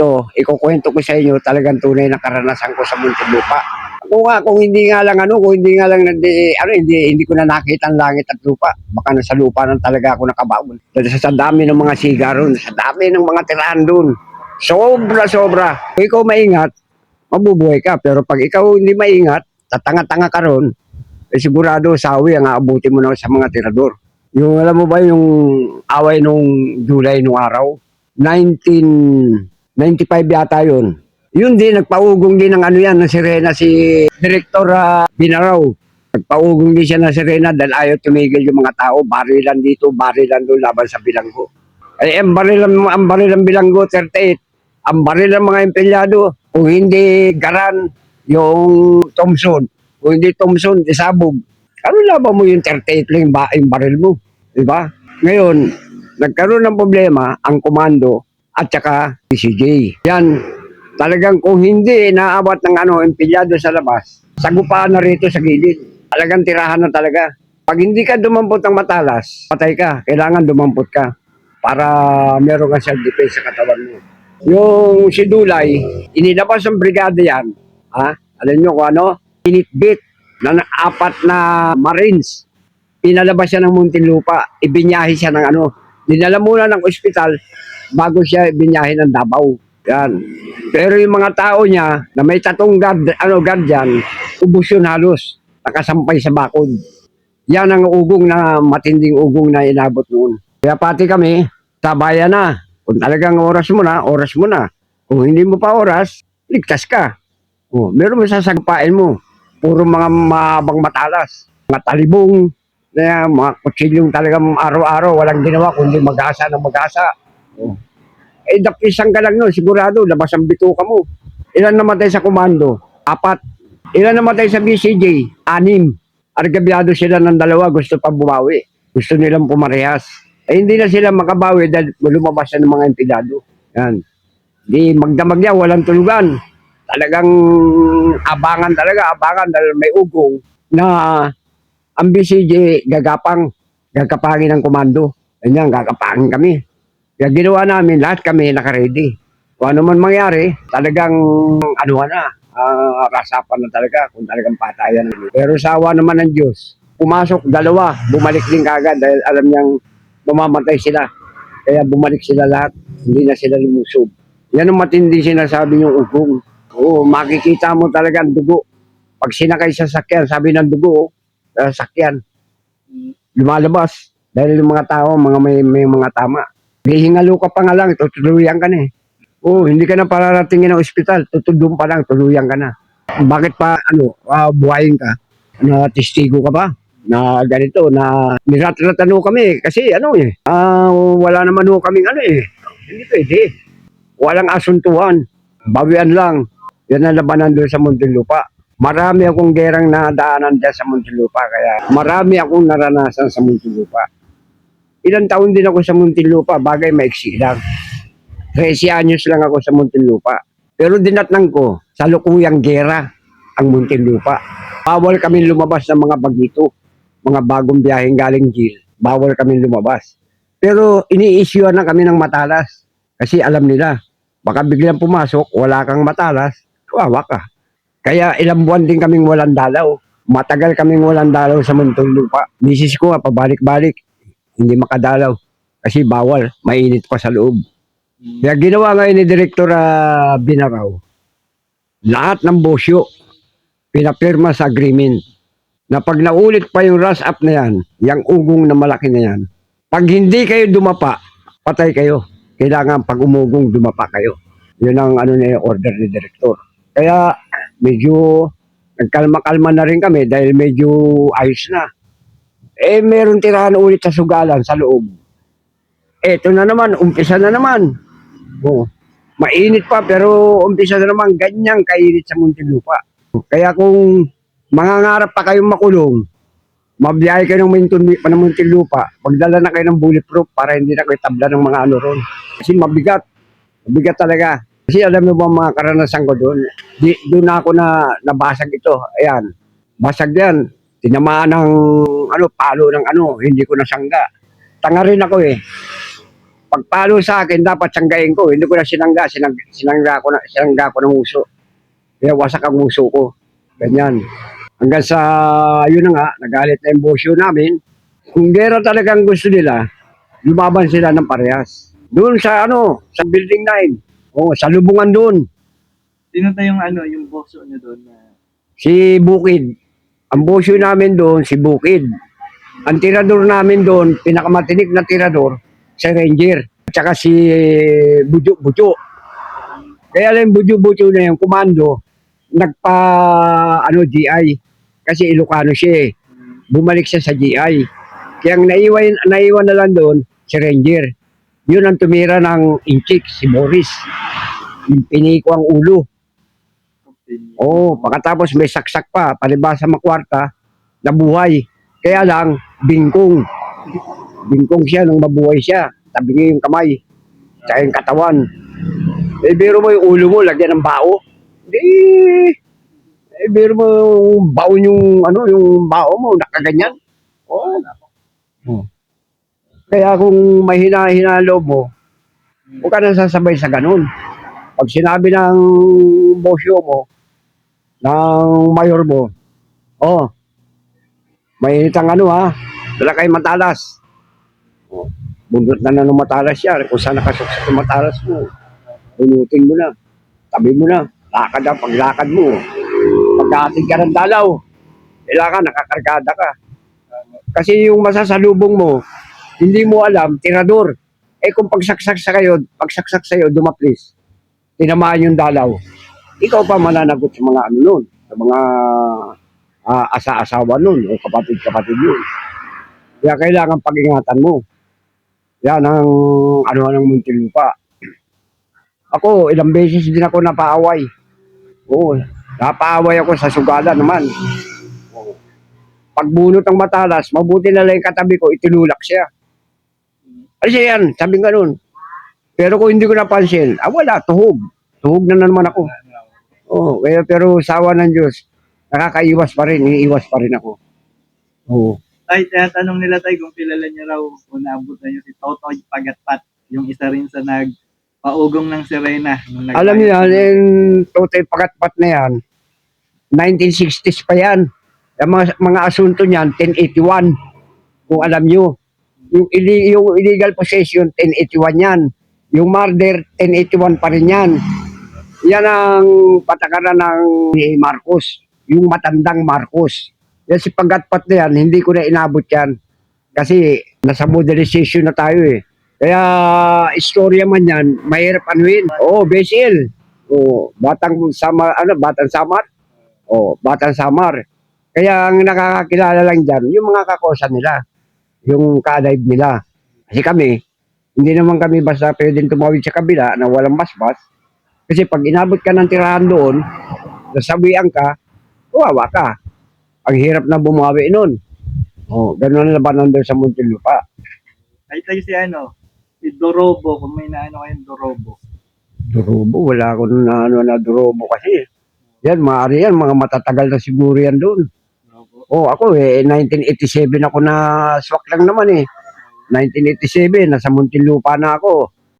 ito, ikukwento ko sa inyo talagang tunay na karanasan ko sa Muntinlupa. Kung nga, kung hindi nga lang ano, kung hindi nga lang, hindi, ano, hindi, hindi ko na nakita ang langit at lupa. Baka nasa lupa na talaga ako nakabaon. Dahil sa, sa dami ng mga siga ron, sa dami ng mga tirahan doon. Sobra, sobra. Kung ikaw maingat, mabubuhay ka. Pero pag ikaw hindi maingat, tatanga-tanga ka ron, eh sigurado sawi ang aabutin mo na sa mga tirador. Yung alam mo ba yung away nung July nung araw? 1995 yata yun. Yun din, nagpaugong din ng ano yan, na sirena si Director ah, Binaraw. Nagpaugong din siya ng sirena dahil ayaw tumigil yung mga tao. Barilan dito, barilan doon laban sa bilanggo. Ay, ang barilan, ang barilan bilanggo, 38. Ang barilan mga empleyado, kung hindi garan, yung Thompson. Kung hindi Thompson, isabog. Ano laban mo yung 38 lang yung, ba, yung baril mo? Di ba? Ngayon, nagkaroon ng problema ang komando at saka PCJ. Yan, talagang kung hindi naabot ng ano, empleyado sa labas, sagupaan na rito sa gilid. Talagang tirahan na talaga. Pag hindi ka dumampot ng matalas, patay ka. Kailangan dumampot ka para meron ka self-defense sa katawan mo. Yung si Dulay, inilabas ng brigada yan. Ha? Alam nyo kung ano? Initbit na apat na Marines. Pinalabas siya ng Muntinlupa. Ibinyahe siya ng ano. Dinala muna ng ospital bago siya ibinyahe ng Davao. Yan. Pero yung mga tao niya na may tatong guard, ano, guardian, ubus yun halos. Nakasampay sa bakod. Yan ang ugong na matinding ugong na inabot noon. Kaya pati kami, sabayan na. Kung talagang oras mo na, oras mo na. Kung hindi mo pa oras, ligtas ka. Oh, meron mo sasagpain mo. Puro mga mahabang matalas. Mga talibong, na mga kutsilyong talagang araw-araw, walang ginawa kundi mag-asa ng mag-asa. Oh. Eh, dapisang ka lang nun, sigurado, labas ang bituka mo. Ilan namatay sa komando? Apat. Ilan namatay sa BCJ? Anim. Argabyado sila ng dalawa, gusto pa bumawi. Gusto nilang pumarehas. Eh, hindi na sila makabawi dahil lumabas na ng mga empleyado. Yan. Di magdamag niya, walang tulugan. Talagang abangan talaga, abangan dahil may ugong na ang BCJ gagapang, gagapangin ng komando. Ganyan, gagapangin kami. Kaya ginawa namin, lahat kami nakaredy. Kung ano man mangyari, talagang ano na, ah, rasapan na talaga kung talagang patayan. Pero sa awa naman ng Diyos, pumasok dalawa, bumalik din kagad dahil alam niyang mamamatay sila. Kaya bumalik sila lahat, hindi na sila lumusob. Yan ang matindi sinasabi yung ugong. Oo, makikita mo talaga ang dugo. Pag sinakay sa sakyan, sabi ng dugo, sa sakyan, lumalabas. Dahil yung mga tao, mga may, may mga tama. Hihingalo ka pa nga lang, tutuluyan ka na eh. Oo, hindi ka na pararatingin ng ospital, tutulong pa lang, tuluyan ka na. Bakit pa, ano, ah, buhayin ka? Na testigo ka ba? Na ganito, na nirat-ratano kami. Kasi ano eh, ah, wala naman ho kaming ano eh. Hindi pwede. Walang asuntuhan. Bawian lang. Yan ang labanan doon sa Muntinlupa. Marami akong gerang nadaanan dyan sa Muntinlupa. Kaya marami akong naranasan sa Muntinlupa. Ilang taon din ako sa Muntinlupa. Bagay maiksi lang. 13 anyos lang ako sa Muntinlupa. Pero dinatnang ko sa lukuyang gera ang Muntinlupa. Bawal kami lumabas ng mga bagito. Mga bagong biyaheng galing jail. Bawal kami lumabas. Pero ini-issuean na kami ng matalas. Kasi alam nila, baka biglang pumasok, wala kang matalas, kawawa ka. Kaya ilang buwan din kaming walang dalaw. Matagal kaming walang dalaw sa Muntinlupa. Misis ko nga, pabalik-balik. Hindi makadalaw. Kasi bawal, mainit pa sa loob. Kaya ginawa ngayon ni Direktor ah, Binaraw, lahat ng bosyo, pinapirma sa agreement, na pag naulit pa yung rush up na yan, yung ugong na malaki na yan, pag hindi kayo dumapa, patay kayo. Kailangan pag umugong, dumapa kayo. Yun ang ano na yung order ni Direktor. Kaya medyo nagkalma-kalma na rin kami dahil medyo ayos na. Eh, meron tirahan ulit sa sugalan sa loob. Eto na naman, umpisa na naman. Oh, mainit pa pero umpisa na naman ganyang kainit sa Muntinlupa. Kaya kung mangangarap pa kayong makulong, mabiyahe kayo ng Muntin- pa ng Muntinlupa, magdala na kayo ng bulletproof para hindi na kayo tabla ng mga ano ron. Kasi mabigat. Mabigat talaga. Kasi alam mo ba mga karanasan ko doon, di, doon ako na nabasag ito. Ayan, basag yan. Tinamaan ng ano, palo ng ano, hindi ko nasangga. Tanga rin ako eh. Pagpalo sa akin, dapat sanggain ko. Hindi ko na sinangga. Sinang, sinangga ko na, sinangga ko ng uso. Kaya wasak ang uso ko. Ganyan. Hanggang sa, yun na nga, nagalit na yung bosyo namin. Kung gera talagang gusto nila, lumaban sila ng parehas. Doon sa ano, sa building 9. Oo, sa lubungan doon. Sino tayong ano, yung boso niyo doon na Si Bukid. Ang bosyo namin doon, si Bukid. Ang tirador namin doon, pinakamatinik na tirador, si Ranger. At saka si Bujo Bujo. Kaya lang Bujo Bujo na yung komando, nagpa ano GI. Kasi Ilocano siya eh. Bumalik siya sa GI. Kaya ang naiwan, naiwan na lang doon, si Ranger. Yun ang tumira ng inchik, si Boris. Piniko ang ulo. Oo, pagkatapos may saksak pa, palibasa makwarta, nabuhay. Kaya lang, bingkong. Bingkong siya nung mabuhay siya. Tabingi yung kamay. Tsaka yung katawan. Eh, biro mo yung ulo mo, lagyan ng bao. Hindi. Eh, biro mo yung baon yung, ano, yung bao mo, nakaganyan. Oo. Oh. Kaya kung may hina-hina mo, huwag ka na sasabay sa ganun. Pag sinabi ng bosyo mo, ng mayor mo, oh, may ang ano ha, dala kayo matalas. Oh, bundot na na ng matalas yan. Kung saan nakasuksok yung matalas mo, bunutin mo na, tabi mo na, lakad ang paglakad mo. Pagkating ka ng dalaw, kailangan nakakargada ka. Kasi yung masasalubong mo, hindi mo alam, tirador. Eh kung pagsaksak sa kayo, pagsaksak sa iyo, dumaplis, tinamaan yung dalaw, ikaw pa mananagot sa mga ano nun, sa mga ah, asa-asawa nun, o kapatid-kapatid yun. Kaya kailangan pag-ingatan mo. Yan ang ano ng Muntinlupa. Ako, ilang beses din ako napaaway. Oo, napaaway ako sa sugala naman. Pagbunot ng matalas, mabuti na lang yung katabi ko, itinulak siya. Ano siya yan? Sabi nga nun. Pero kung hindi ko napansin, ah wala, tuhog. Tuhog na naman ako. Oo, kaya pero sawa ng Diyos, nakakaiwas pa rin, iiwas pa rin ako. Oo. Tay, tinatanong nila tayo kung kilala niyo raw kung naabot na niyo si Totoy Pagatpat, yung isa rin sa nagpaugong ng Serena. Nung nag- Alam niyo yan, yung totoy pagatpat na yan, 1960s pa yan. Yung mga, mga asunto niyan, 1081. Kung alam niyo. Yung, yung illegal possession, 1081 yan. Yung murder, 1081 pa rin yan. Yan ang patakaran ng Marcos. Yung matandang Marcos. Yan si pagatpat na yan, hindi ko na inabot yan. Kasi nasa modernization na tayo eh. Kaya istorya man yan, mahirap anuin. Oo, oh, Basil. Oo, batang samar, ano, batang samar. Oo, batang samar. Kaya ang nakakakilala lang dyan, yung mga kakosa nila. Yung ka-alive nila. Kasi kami, hindi naman kami basta pwedeng tumawid sa kabila na walang basbas. Kasi pag inabot ka ng tirahan doon, nasabihan ka, kawawa ka. Ang hirap na bumawi nun. Oh, ganun ang labanan doon sa Muntinlupa. Ay, tayo si ano, si Dorobo, kung may naano kayong Dorobo. Durobo, wala ako na ano na durobo kasi. Yan, maaari yan, mga matatagal na siguro yan doon. Oh, ako eh, 1987 ako na swak lang naman eh. 1987, nasa Muntinlupa na ako.